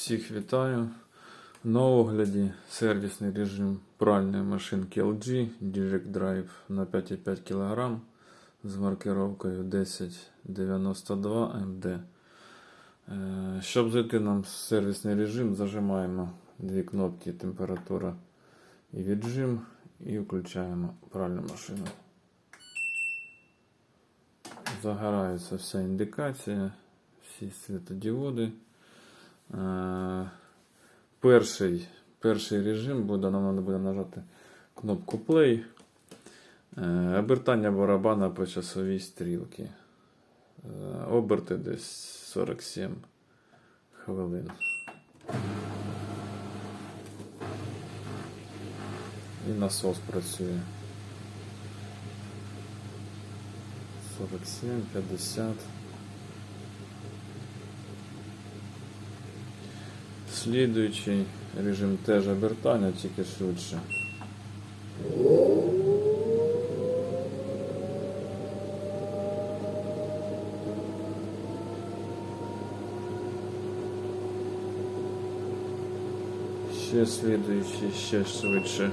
Всіх вітаю. На огляді сервісний режим пральної машинки LG Direct Drive на 5,5 кг з маркировкою 1092 MD. Е, Щоб зайти нам в сервісний режим, зажимаємо дві кнопки температура і віджим і включаємо пральну машину. Загорається вся індикація, всі світодіоди. Е, Перший, перший режим буде, нам треба буде нажати кнопку Play. Е, Обертання барабана по часовій стрілці. Е, Оберти десь 47 хвилин. І насос працює. 47, 50. Слідуючий режим теж обертання, тільки швидше. Ще слідуючий, ще швидше.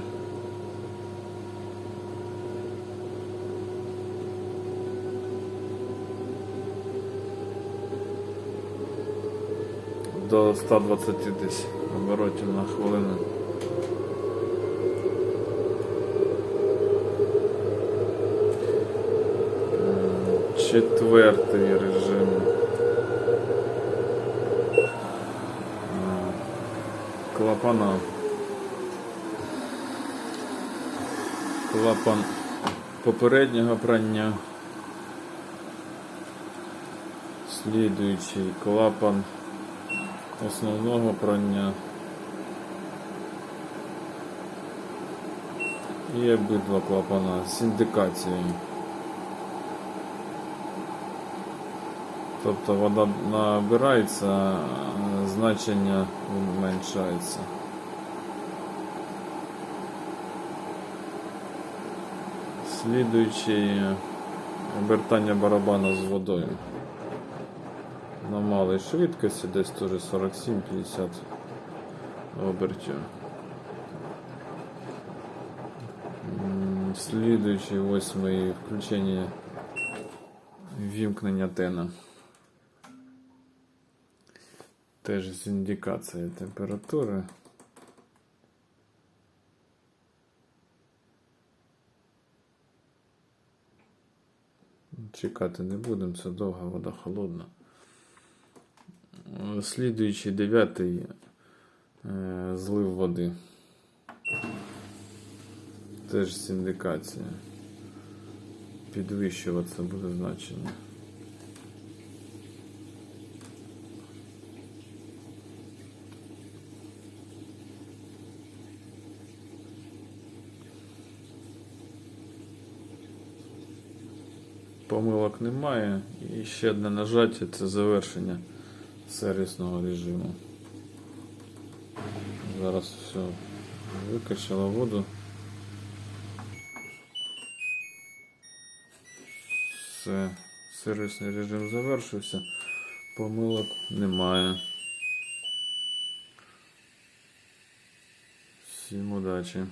До 120 десь оборотів на хвилину. Четвертий режим. Клапана. Клапан попереднього прання. Слідуючий клапан основного прання. І обидва клапана з індикацією. Тобто вода набирається, а значення зменшається. Слідуючий обертання барабана з водою на малій швидкості, десь теж 47-50 обертів. Слідуючий восьмий включення вімкнення тена. Теж з індикацією температури. Чекати не будемо, це довга вода холодна. Слідуючий дев'ятий е, злив води. Теж з індикація. Підвищуватися буде значення. Помилок немає. І ще одне нажаття це завершення сервісного режиму. Зараз все викачало воду. Все, сервісний режим завершився. Помилок немає. Всім удачі.